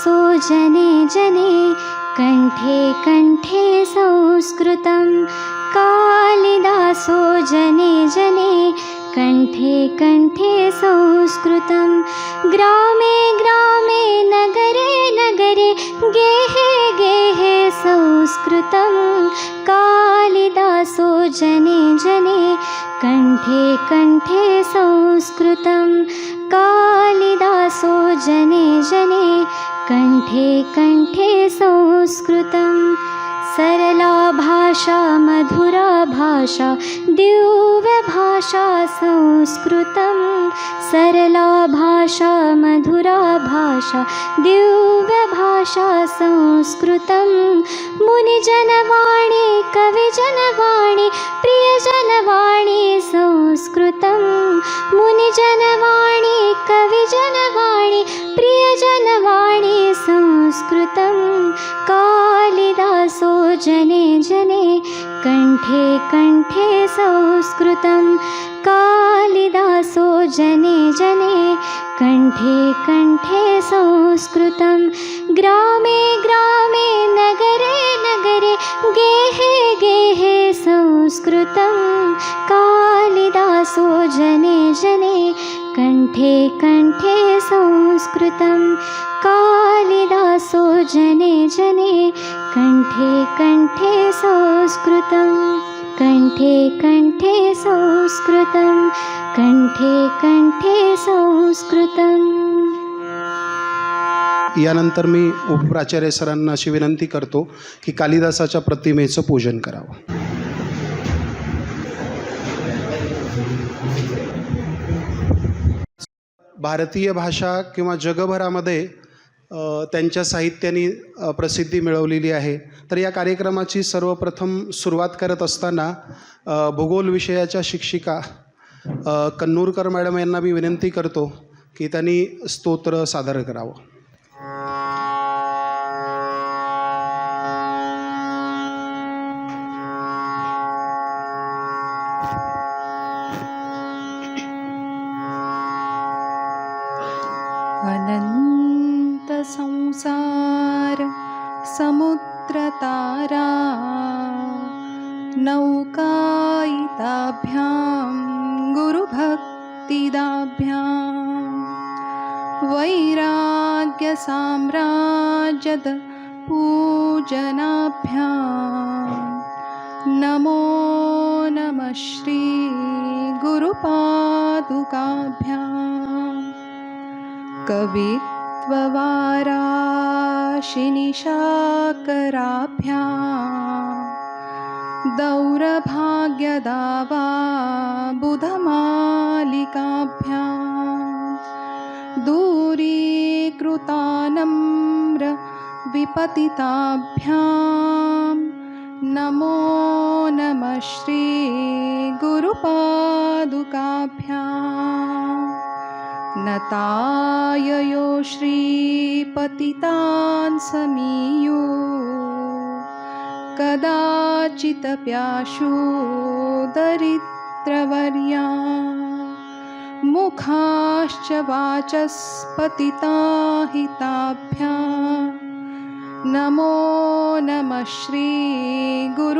कालिदासो जने जने कण्ठे कण्ठे संस्कृतं। कालिदासो जने जने कण्ठे कण्ठे संस्कृतं। ग्रामे ग्रामे नगरे नगरे गेहे गेहे संस्कृतं। कालिदासो जने जने कण्ठे कण्ठे संस्कृतं कालिदासो जने जने कण्ठे कण्ठे संस्कृतं सरला भाषा मधुरा भाषा दिव्यभाषा संस्कृतं सरला भाषा मधुरा भाषा दिव्यभाषा संस्कृतं मुनिजनवाणी कविजनवाणी प्रियजनवाणी संस्कृतं मुनिजनवाणी कविजनवाणी प्रियजनवाणी संस्कृतं कालिदासो जने जने कण्ठे कण्ठे संस्कृतं कालिदासो जने जने कण्ठे कण्ठे संस्कृतं ग्रामे ग्रामे नगरे नगरे गेहे गेहे संस्कृतं कालिदासो जने जने कण्ठे कण्ठे संस्कृतं कालिदासो जने जने कण्ठे कण्ठे संस्कृतं कण्ठे कण्ठे संस्कृतं कण्ठे कण्ठे संस्कृतम्। यानंतर मी उपप्राचार्य सरांना अशी विनंती करतो की कालिदासाच्या प्रतिमेचं पूजन करावं. भारतीय भाषा किंवा जगभरामध्ये त्यांच्या साहित्याने प्रसिद्धी मिळवलेली आहे. तर या कार्यक्रमाची सर्वप्रथम सुरुवात करत असताना भूगोल विषयाच्या शिक्षिका कन्नूरकर मॅडम यांना मी विनंती करतो की त्यांनी स्तोत्र सादर करावं. नौकायिताभ्यां गुरुभक्तिदाभ्यां। वैराग्यसाम्राजद पूजनाभ्यां। नमो नमः श्रीगुरुपादुकाभ्याम् दौरभाग्यदा वा बुधमालिकाभ्यां दूरीकृतानम्रविपतिताभ्यां नमो नमः श्रीगुरुपादुकाभ्यां नताययो श्रीपतितान् समीयु कदाचिदप्याशो दरिद्रवर्या मुखाश्च वाचस्पतिता हिताभ्यां नमो नमः श्रीगुरुपादुकाभ्यां।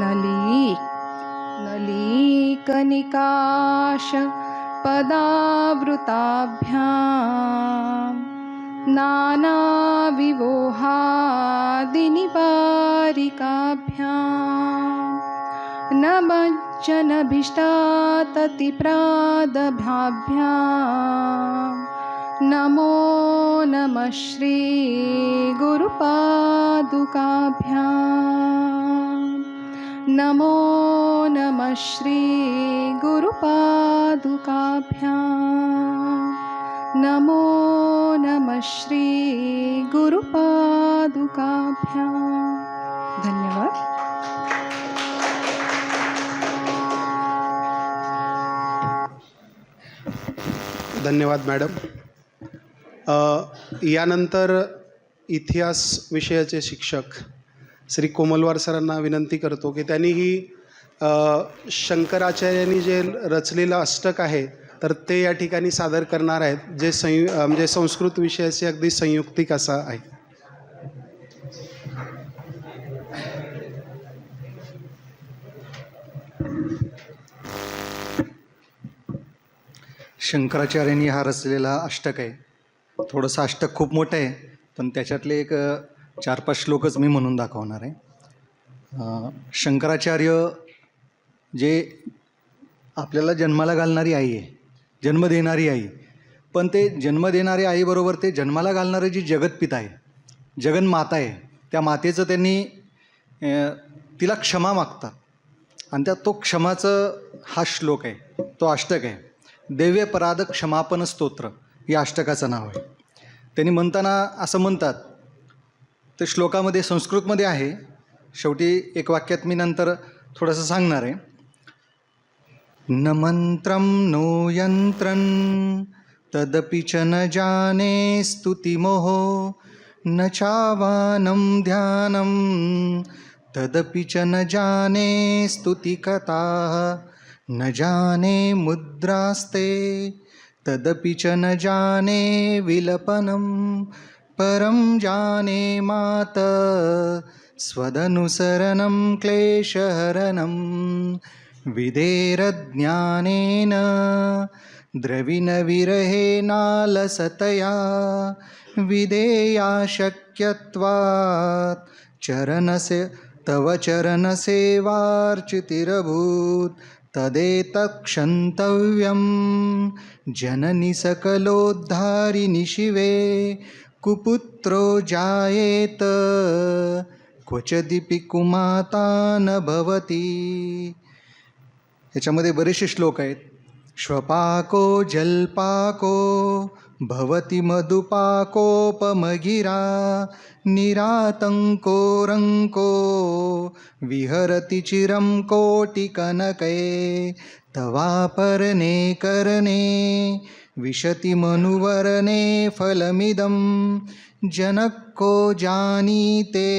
नली नलीकनिकाश पदावृताभ्यां नानाविवोहादिनिवारिकाभ्यां नमज्जनभीष्टाततिप्रादभाभ्यां नमो नमः श्रीगुरुपादुकाभ्याम् नमो नमः श्रीगुरुपादुकाभ्यां नमो श्रीगुरुपादुकाभ्यां धन्यवाद. धन्यवाद मॅडम. यानंतर इतिहास विषयाचे शिक्षक श्री कोमलवार सरांना विनंती करतो की त्यांनी ही शंकराचार्यांनी जे रचलेलं अष्टक आहे तर ते या ठिकाणी सादर करणार आहेत. जे संयु म्हणजे संस्कृत विषयाचे अगदी संयुक्तिक असा आहे. शंकराचार्यांनी हा रचलेला अष्टक आहे. थोडंसं अष्टक खूप मोठं आहे पण त्याच्यातले एक चार पाच श्लोकच मी म्हणून दाखवणार आहे. शंकराचार्य जे आपल्याला जन्माला घालणारी आई आहे जन्म देणारी आई. पण ते जन्म देणारी आईबरोबर ते जन्माला घालणारे जी जगतपिता आहे जगनमाता आहे त्या मातेचं त्यांनी तिला क्षमा मागतात. आणि त्या तो क्षमाचं हा श्लोक आहे तो अष्टक आहे. देव्य पराध क्षमापन स्तोत्र या अष्टकाचं नाव आहे. त्यांनी म्हणताना असं म्हणतात ते श्लोकामध्ये संस्कृतमध्ये आहे. शेवटी एक वाक्यात मी नंतर थोडंसं सांगणार आहे. न मन्त्रं नो यन्त्रं तदपि च न जाने स्तुतिमोहो न चावानं ध्यानं तदपि च न जाने स्तुतिकथाः न जाने मुद्रास्ते तदपि च न जाने विलपनं परं जाने मात स्वदनुसरणं क्लेशहरणं। विधेरज्ञानेन द्रविणविरहेनालसतया विधेया शक्यत्वात् चरणसे तव चरणसेवार्चितिरभूत् तदेतक्षन्तव्यं जननि सकलोद्धारिणि शिवे कुपुत्रो जायेत क्वचदिपि कुमाता न भवति। याच्यामध्ये बरेचसे श्लोक आहेत. श्वपाको जल्पाको भवति मधुपाकोपमगिरा निरातंको रङ्को विहरति चिरं कोटिकनके तवापरणे करणे विशति मनुवरणे फलमिदं जनको जानीते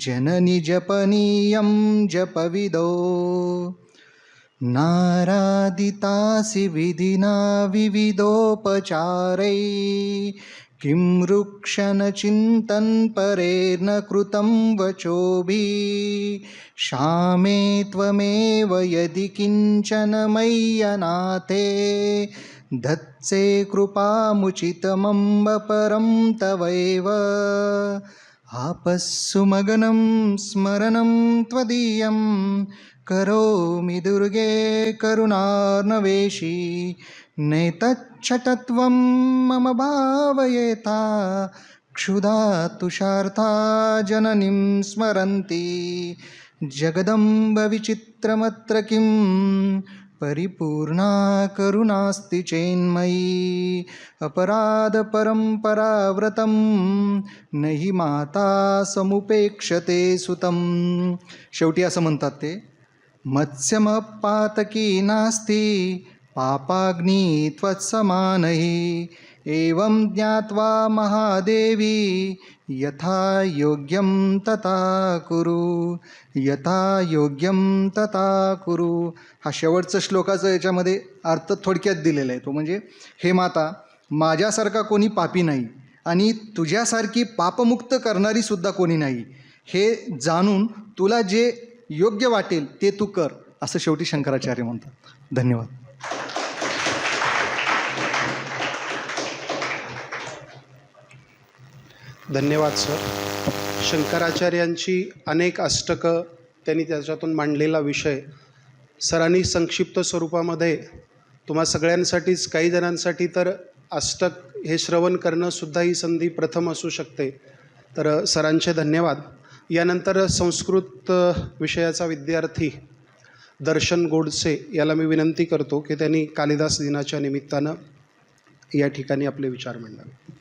जननि जपनीयं जपविदो। नारादितासि विधिना विविधोपचारै। किं रुक्षनचिन्तनपरेर्न कृतं वचोभिः। क्षामे त्वमेव यदि किञ्चन मय्यनाथे। धत्से कृपामुचितमम्ब परं तवैव। आपस्सुमगनं स्मरणं त्वदीयं करोमि दुर्गे करुणार्णवेशी नैतच्छतत्वं मम भावयेता क्षुधा तुषार्था जननीं स्मरन्ति। जगदम्बविचित्रमत्र किं परिपूर्णा करुणास्ति चेन्मयी। अपराधपरम्पराव्रतं न हि माता समुपेक्षते सुतं शेवटी असं म्हणतात ते मत्स्यमपातकी नास्ति पापाग्नी त्वत्समानहि एवं ज्ञात्वा महादेवी यथा योग्यं तथा कुरु। यथा योग्यं तथा कुरु। हा शेवटचा श्लोकाचं याच्यामध्ये अर्थ थोडक्यात दिलेला आहे तो म्हणजे हे माता माझ्यासारखा कोणी पापी नाही आणि तुझ्यासारखी पापमुक्त करणारीसुद्धा कोणी नाही. हे जाणून तुला जे योग्य वाटेल ते तू कर असं शेवटी शंकराचार्य म्हणतात. धन्यवाद. धन्यवाद सर शंकराचार्यांची अनेक अष्टकं त्यांनी त्याच्यातून मांडलेला विषय. सरांनी संक्षिप्त स्वरूपामध्ये तुम्हा सगळ्यांसाठीच काही जणांसाठी तर अष्टक हे श्रवण करणंसुद्धा ही संधी प्रथम असू शकते. तर सरांचे धन्यवाद. यानंतर संस्कृत विषयाचा विद्यार्थी दर्शन गोडसे याला मी विनंती करतो की त्यांनी कालिदास दिनाच्या निमित्तानं या ठिकाणी आपले विचार मांडावे.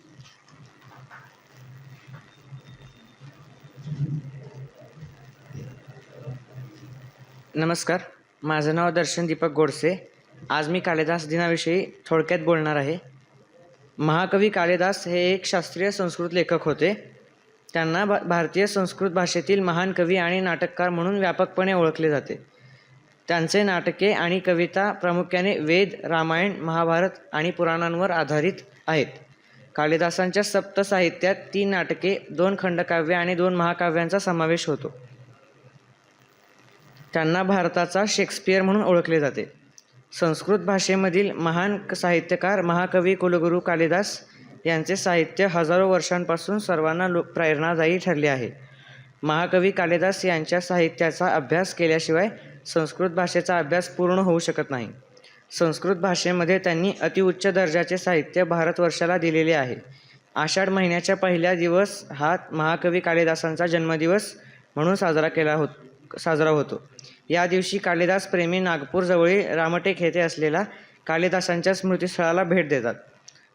नमस्कार. माझं नाव दर्शन दीपक गोडसे. आज मी कालिदास दिनाविषयी थोडक्यात बोलणार आहे. महाकवी कालिदास हे एक शास्त्रीय संस्कृत लेखक होते. त्यांना भा भारतीय संस्कृत भाषेतील महान कवी आणि नाटककार म्हणून व्यापकपणे ओळखले जाते. त्यांचे नाटके आणि कविता प्रामुख्याने वेद रामायण महाभारत आणि पुराणांवर आधारित आहेत. कालिदासांच्या सप्त साहित्यात तीन नाटके दोन खंडकाव्य आणि दोन महाकाव्यांचा समावेश होतो. त्यांना भारताचा शेक्सपियर म्हणून ओळखले जाते. संस्कृत भाषेमधील महान साहित्यकार महाकवी कुलगुरू कालिदास यांचे साहित्य हजारो वर्षांपासून सर्वांना लो प्रेरणादायी ठरले आहे. महाकवी कालिदास यांच्या साहित्याचा अभ्यास केल्याशिवाय संस्कृत भाषेचा अभ्यास पूर्ण होऊ शकत नाही. संस्कृत भाषेमध्ये त्यांनी अतिउच्च दर्जाचे साहित्य भारतवर्षाला दिलेले आहे. आषाढ महिन्याच्या पहिल्या दिवस हा महाकवी कालिदासांचा जन्मदिवस म्हणून साजरा केला होत साजरा होतो. या दिवशी कालिदास प्रेमी नागपूरजवळील रामटेक येथे असलेला कालिदासांच्या स्मृतीस्थळाला भेट देतात.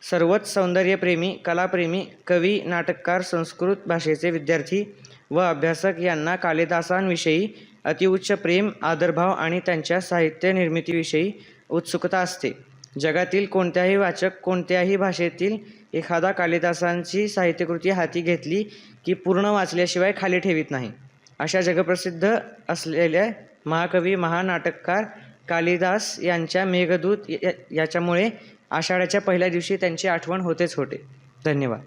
सर्वच सौंदर्यप्रेमी कलाप्रेमी कवी नाटककार संस्कृत भाषेचे विद्यार्थी व अभ्यासक यांना कालिदासांविषयी अतिउच्च प्रेम आदरभाव आणि त्यांच्या साहित्य निर्मितीविषयी उत्सुकता असते. जगातील कोणत्याही वाचक कोणत्याही भाषेतील एखादा कालिदासांची साहित्यकृती हाती घेतली की पूर्ण वाचल्याशिवाय खाली ठेवीत नाही. अशा जगप्रसिद्ध असलेल्या महाकवी महानाटककार कालिदास यांच्या मेघदूत या- याच्यामुळे आषाढाच्या पहिल्या दिवशी त्यांची आठवण होतेच होते. धन्यवाद.